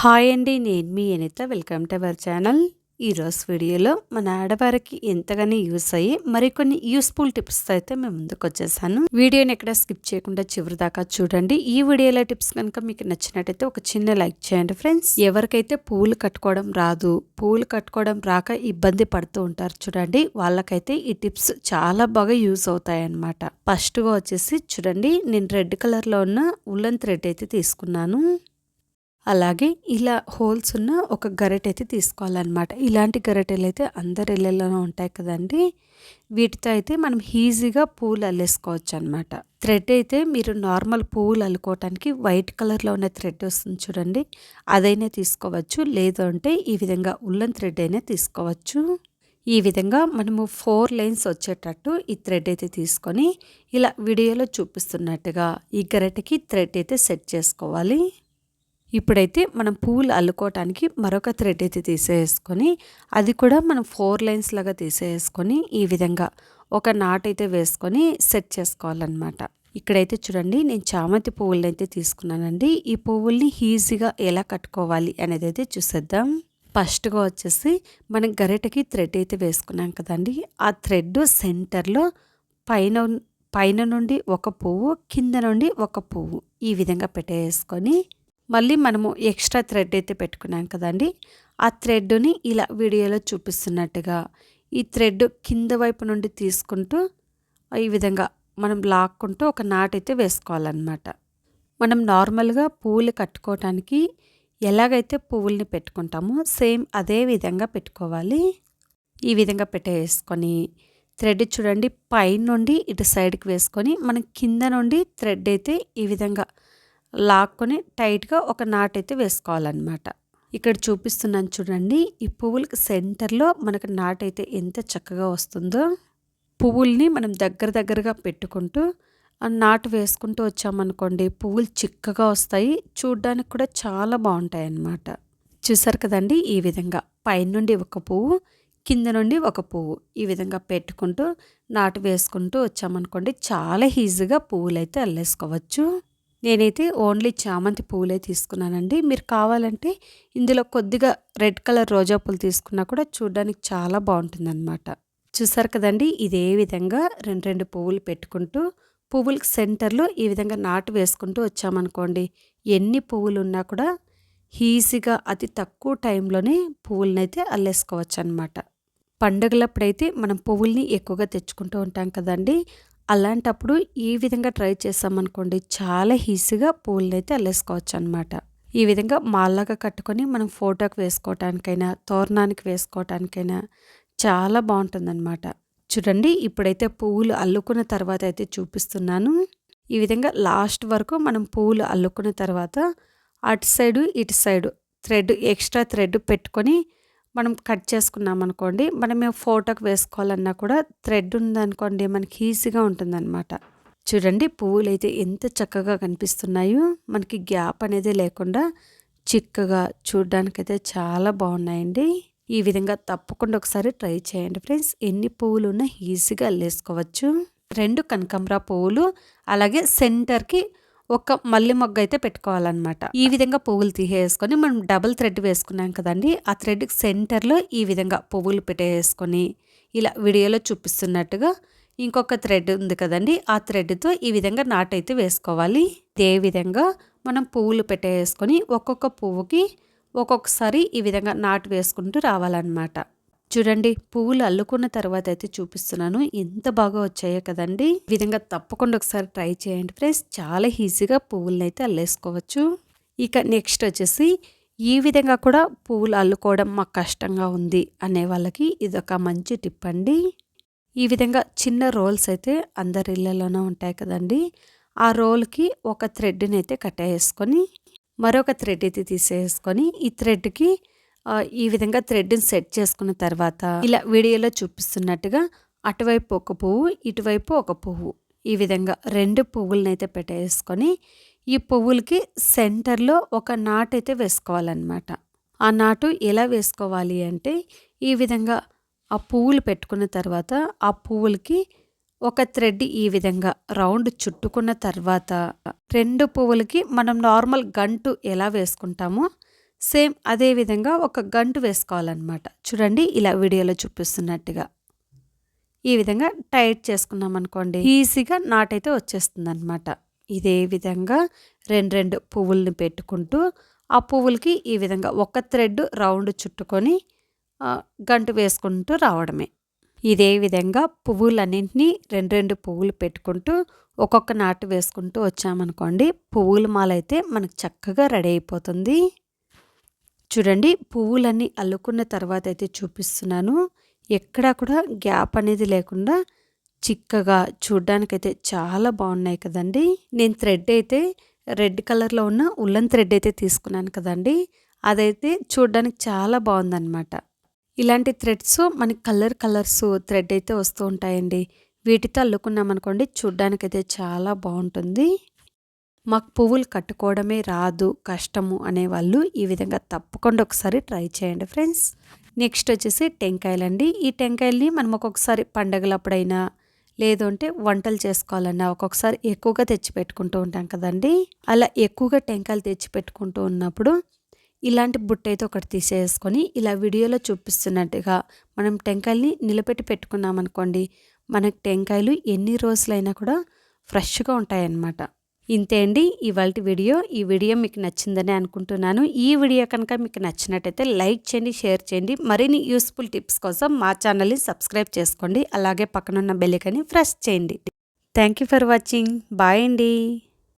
Hi అండి నేను మీ Anitha. Welcome to our channel ఈరోజు వీడియోలో మన ఆడవారికి ఎంతగానో యూస్ అయ్యి మరికొన్ని యూస్ఫుల్ టిప్స్ అయితే మేము ముందుకు వచ్చేసాను. వీడియోని ఎక్కడ స్కిప్ చేయకుండా చివరి దాకా చూడండి. ఈ వీడియోలో టిప్స్ కనుక మీకు నచ్చినట్టయితే ఒక చిన్న లైక్ చేయండి ఫ్రెండ్స్ ఎవరికైతే పూలు కట్టుకోవడం రాదు పూలు కట్టుకోవడం రాక ఇబ్బంది పడుతూ ఉంటారు చూడండి వాళ్ళకైతే ఈ టిప్స్ చాలా బాగా యూస్ అవుతాయనమాట ఫస్ట్గా వచ్చేసి చూడండి నేను రెడ్ కలర్లో ఉన్న ఉల్లన్ థ్రెడ్ అయితే తీసుకున్నాను. అలాగే ఇలా హోల్స్ ఉన్న ఒక గరిటె అయితే తీసుకోవాలన్నమాట. ఇలాంటి గరిటెలు అయితే అందరి ఇళ్ళలోనే ఉంటాయి కదండి. వీటితో అయితే మనం ఈజీగా పూలు అల్లేసుకోవచ్చు అనమాట థ్రెడ్ అయితే మీరు నార్మల్ పువ్వులు అల్లుకోవటానికి వైట్ కలర్లో ఉన్న థ్రెడ్ వస్తుంది చూడండి. అదైనా తీసుకోవచ్చు. లేదు అంటే ఈ విధంగా ఉల్లన్ థ్రెడ్ అయినా తీసుకోవచ్చు. ఈ విధంగా మనము ఫోర్ లైన్స్ వచ్చేటట్టు ఈ థ్రెడ్ అయితే తీసుకొని ఇలా వీడియోలో చూపిస్తున్నట్టుగా ఈ గరిటెకి థ్రెడ్ అయితే సెట్ చేసుకోవాలి. ఇప్పుడైతే మనం పూలు అల్లుకోవటానికి మరొక థ్రెడ్ అయితే తీసేసుకొని అది కూడా మనం ఫోర్ లైన్స్ లాగా తీసేసుకొని ఈ విధంగా ఒక నాట్ అయితే వేసుకొని సెట్ చేసుకోవాలన్నమాట. ఇక్కడైతే చూడండి నేను చామంతి పువ్వులను అయితే తీసుకున్నానండి. ఈ పువ్వుల్ని ఈజీగా ఎలా కట్టుకోవాలి అనేది అయితే చూసేద్దాం. ఫస్ట్గా వచ్చేసి మనం గరిటకి థ్రెడ్ అయితే వేసుకున్నాం కదండి. ఆ థ్రెడ్ సెంటర్లో పైన పైన నుండి ఒక పువ్వు కింద నుండి ఒక పువ్వు ఈ విధంగా పెట్టేసుకొని మళ్ళీ మనము ఎక్స్ట్రా థ్రెడ్ అయితే పెట్టుకున్నాం కదండి. ఆ థ్రెడ్ని ఇలా వీడియోలో చూపిస్తున్నట్టుగా ఈ థ్రెడ్ కింద వైపు నుండి తీసుకుంటూ ఈ విధంగా మనం లాక్కుంటూ ఒక నాట్ అయితే వేసుకోవాలన్నమాట. మనం నార్మల్గా పువ్వులు కట్టుకోవటానికి ఎలాగైతే పువ్వుల్ని పెట్టుకుంటామో సేమ్ అదే విధంగా పెట్టుకోవాలి. ఈ విధంగా పెట్టేసుకొని థ్రెడ్ చూడండి పైన నుండి ఇటు సైడ్కి వేసుకొని మనం కింద నుండి థ్రెడ్ అయితే ఈ విధంగా లాక్కొని టైట్గా ఒక నాట్ అయితే వేసుకోవాలన్నమాట. ఇక్కడ చూపిస్తున్నాను చూడండి ఈ పువ్వులకి సెంటర్లో మనకు నాట్ అయితే ఎంత చక్కగా వస్తుందో. పువ్వుల్ని మనం దగ్గర దగ్గరగా పెట్టుకుంటూ ఆ నాటు వేసుకుంటూ వచ్చామనుకోండి పువ్వులు చిక్కగా వస్తాయి. చూడ్డానికి కూడా చాలా బాగుంటాయి అన్నమాట చూసారు కదండి ఈ విధంగా పైనుండి ఒక పువ్వు కింద నుండి ఒక పువ్వు ఈ విధంగా పెట్టుకుంటూ నాటు వేసుకుంటూ వచ్చామనుకోండి చాలా ఈజీగా పువ్వులు అయితే అల్లేసుకోవచ్చు. నేనైతే ఓన్లీ చామంతి పువ్వులే తీసుకున్నానండి. మీరు కావాలంటే ఇందులో కొద్దిగా రెడ్ కలర్ రోజా పూలు తీసుకున్నా కూడా చూడడానికి చాలా బాగుంటుందన్నమాట. చూసారు కదండి ఇదే విధంగా రెండు రెండు పువ్వులు పెట్టుకుంటూ పువ్వులకి సెంటర్లో ఈ విధంగా నాటు వేసుకుంటూ వచ్చామనుకోండి ఎన్ని పువ్వులు ఉన్నా కూడా ఈజీగా అతి తక్కువ టైంలోనే పువ్వులనైతే అల్లేసుకోవచ్చు అనమాట పండుగలప్పుడైతే మనం పువ్వుల్ని ఎక్కువగా తెచ్చుకుంటూ ఉంటాం కదండి అలాంటప్పుడు ఈ విధంగా ట్రై చేసామనుకోండి చాలా ఈజీగా పూలని అయితే అల్లేసుకోవచ్చు అనమాట ఈ విధంగా మాల్లాగా కట్టుకొని మనం ఫోటోకి వేసుకోవటానికైనా తోరణానికి వేసుకోవటానికైనా చాలా బాగుంటుందన్నమాట. చూడండి ఇప్పుడైతే పువ్వులు అల్లుకున్న తర్వాత అయితే చూపిస్తున్నాను. ఈ విధంగా లాస్ట్ వరకు మనం పువ్వులు అల్లుకున్న తర్వాత అటు సైడు ఇటు సైడు థ్రెడ్ ఎక్స్ట్రా థ్రెడ్ పెట్టుకొని మనం కట్ చేసుకున్నాం అనుకోండి మనం ఫోటోకి వేసుకోవాలన్నా కూడా థ్రెడ్ ఉందనుకోండి మనకి ఈజీగా ఉంటుందన్నమాట. చూడండి పువ్వులు అయితే ఎంత చక్కగా కనిపిస్తున్నాయో. మనకి గ్యాప్ అనేది లేకుండా చిక్కగా చూడ్డానికైతే చాలా బాగున్నాయండి. ఈ విధంగా తప్పకుండా ఒకసారి ట్రై చేయండి ఫ్రెండ్స్. ఎన్ని పువ్వులు ఉన్నా ఈజీగా అల్లేసుకోవచ్చు. రెండు కనకంబరా పువ్వులు అలాగే సెంటర్కి ఒక మల్లె మొగ్గ అయితే పెట్టుకోవాలన్నమాట. ఈ విధంగా పువ్వులు తీసేసుకొని మనం డబుల్ థ్రెడ్ వేసుకున్నాం కదండి ఆ థ్రెడ్ సెంటర్లో ఈ విధంగా పువ్వులు పెట్టేసుకొని ఇలా వీడియోలో చూపిస్తున్నట్టుగా ఇంకొక థ్రెడ్ ఉంది కదండి ఆ థ్రెడ్తో ఈ విధంగా నాటైతే వేసుకోవాలి. ఇదే విధంగా మనం పువ్వులు పెట్టేసుకొని ఒక్కొక్క పువ్వుకి ఒక్కొక్కసారి ఈ విధంగా నాటు వేసుకుంటూ రావాలన్నమాట. చూడండి పువ్వులు అల్లుకున్న తర్వాత అయితే చూపిస్తున్నాను. ఎంత బాగా వచ్చాయో కదండి. ఈ విధంగా తప్పకుండా ఒకసారి ట్రై చేయండి ఫ్రెండ్స్. చాలా ఈజీగా పువ్వులను అయితే అల్లేసుకోవచ్చు. ఇక నెక్స్ట్ వచ్చేసి ఈ విధంగా కూడా పువ్వులు అల్లుకోవడం మాకు కష్టంగా ఉంది అనే వాళ్ళకి ఇదొక మంచి టిప్ అండి. ఈ విధంగా చిన్న రోల్స్ అయితే అందరి ఇళ్ళలోనే ఉంటాయి కదండి. ఆ రోల్కి ఒక థ్రెడ్ని అయితే కట్టేసుకొని మరొక థ్రెడ్ అయితే తీసేసుకొని ఈ థ్రెడ్కి ఈ విధంగా థ్రెడ్ని సెట్ చేసుకున్న తర్వాత ఇలా వీడియోలో చూపిస్తున్నట్టుగా అటువైపు ఒక పువ్వు ఇటువైపు ఒక పువ్వు. ఈ విధంగా రెండు పువ్వులనైతే పెట్టేసుకొని ఈ పువ్వులకి సెంటర్లో ఒక నాటు అయితే వేసుకోవాలన్నమాట. ఆ నాటు ఎలా వేసుకోవాలి అంటే ఈ విధంగా ఆ పువ్వులు పెట్టుకున్న తర్వాత ఆ పువ్వులకి ఒక థ్రెడ్ ఈ విధంగా రౌండ్ చుట్టుకున్న తర్వాత రెండు పువ్వులకి మనం నార్మల్ గంటు ఎలా వేసుకుంటామో సేమ్ అదే విధంగా ఒక గంటు వేసుకోవాలన్నమాట. చూడండి ఇలా వీడియోలో చూపిస్తున్నట్టుగా. ఈ విధంగా టైట్ చేసుకున్నాం అనుకోండి ఈజీగా నాటైతే వచ్చేస్తుంది అనమాట ఇదే విధంగా రెండు రెండు పువ్వుల్ని పెట్టుకుంటూ ఆ పువ్వులకి ఈ విధంగా ఒక థ్రెడ్ రౌండ్ చుట్టుకొని గంటు వేసుకుంటూ రావడమే. ఇదే విధంగా పువ్వులన్నింటినీ రెండు రెండు పువ్వులు పెట్టుకుంటూ ఒక్కొక్క నాటు వేసుకుంటూ వచ్చామనుకోండి పువ్వుల మాల అయితే మనకు చక్కగా రెడీ అయిపోతుంది. చూడండి పువ్వులన్నీ అల్లుకున్న తర్వాత అయితే చూపిస్తున్నాను. ఎక్కడా కూడా గ్యాప్ అనేది లేకుండా చిక్కగా చూడ్డానికైతే చాలా బాగున్నాయి కదండి. నేను థ్రెడ్ అయితే రెడ్ కలర్లో ఉన్న ఉల్లన్ థ్రెడ్ అయితే తీసుకున్నాను కదండి. అదైతే చూడ్డానికి చాలా బాగుందన్నమాట. ఇలాంటి థ్రెడ్స్ మనకి కలర్ కలర్స్ థ్రెడ్ అయితే వస్తూ ఉంటాయండి. వీటితో అల్లుకున్నాం అనుకోండి చూడ్డానికైతే చాలా బాగుంటుంది. మాకు పువ్వులు కట్టుకోవడమే రాదు కష్టము అనేవాళ్ళు ఈ విధంగా తప్పకుండా ఒకసారి ట్రై చేయండి ఫ్రెండ్స్. నెక్స్ట్ వచ్చేసి టెంకాయలండి. ఈ టెంకాయల్ని మనం ఒక్కొక్కసారి పండగలప్పుడైనా లేదంటే వంటలు చేసుకోవాలన్నా ఒక్కొక్కసారి ఎక్కువగా తెచ్చి పెట్టుకుంటూ ఉంటాం కదండి. అలా ఎక్కువగా టెంకాయలు తెచ్చి పెట్టుకుంటూ ఉన్నప్పుడు ఇలాంటి బుట్ట అయితే ఒకటి తీసేసుకొని ఇలా వీడియోలో చూపిస్తున్నట్టుగా మనం టెంకాయల్ని నిలబెట్టి పెట్టుకున్నామనుకోండి మనకు టెంకాయలు ఎన్ని రోజులైనా కూడా ఫ్రెష్గా ఉంటాయన్నమాట. ఇంతే అండి. ఇవాళ వీడియో ఈ వీడియో మీకు నచ్చిందని అనుకుంటున్నాను. ఈ వీడియో కనుక మీకు నచ్చినట్టయితే లైక్ చేయండి షేర్ చేయండి. మరిన్ని యూస్ఫుల్ టిప్స్ కోసం మా ఛానల్ని సబ్స్క్రైబ్ చేసుకోండి. అలాగే పక్కనున్న బెల్లికని ప్రెస్ చేయండి. Thank you for watching. Bye అండి.